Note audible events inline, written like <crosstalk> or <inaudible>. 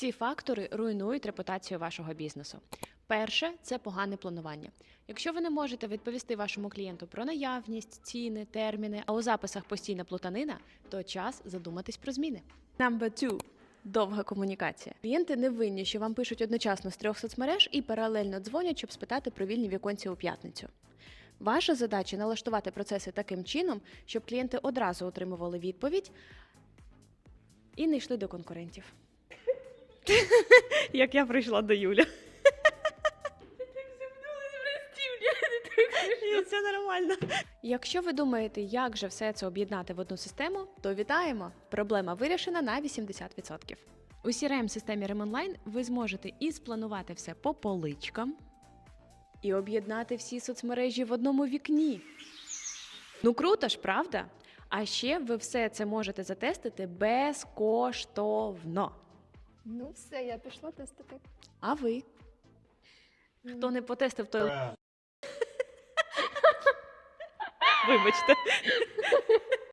Ці фактори руйнують репутацію вашого бізнесу. Перше це погане планування. Якщо ви не можете відповісти вашому клієнту про наявність, ціни, терміни, а у записах постійна плутанина, то час задуматись про зміни. Number two. Довга комунікація. Клієнти не винні, що вам пишуть одночасно з трьох соцмереж і паралельно дзвонять, щоб спитати про вільні віконці у п'ятницю. Ваша задача налаштувати процеси таким чином, щоб клієнти одразу отримували відповідь і не йшли до конкурентів. <laughs> Як я прийшла до Юлі. Ні, Це нормально. Якщо ви думаєте, як же все це об'єднати в одну систему, то вітаємо! Проблема вирішена на 80%. У crm системі Remonline ви зможете і спланувати все по поличкам, і об'єднати всі соцмережі в одному вікні. Ну круто ж, правда? А ще ви все це можете затестити безкоштовно. Ну, все, я пішла тестити. А ви? Хто не потестив, той. <laughs> Вибачте.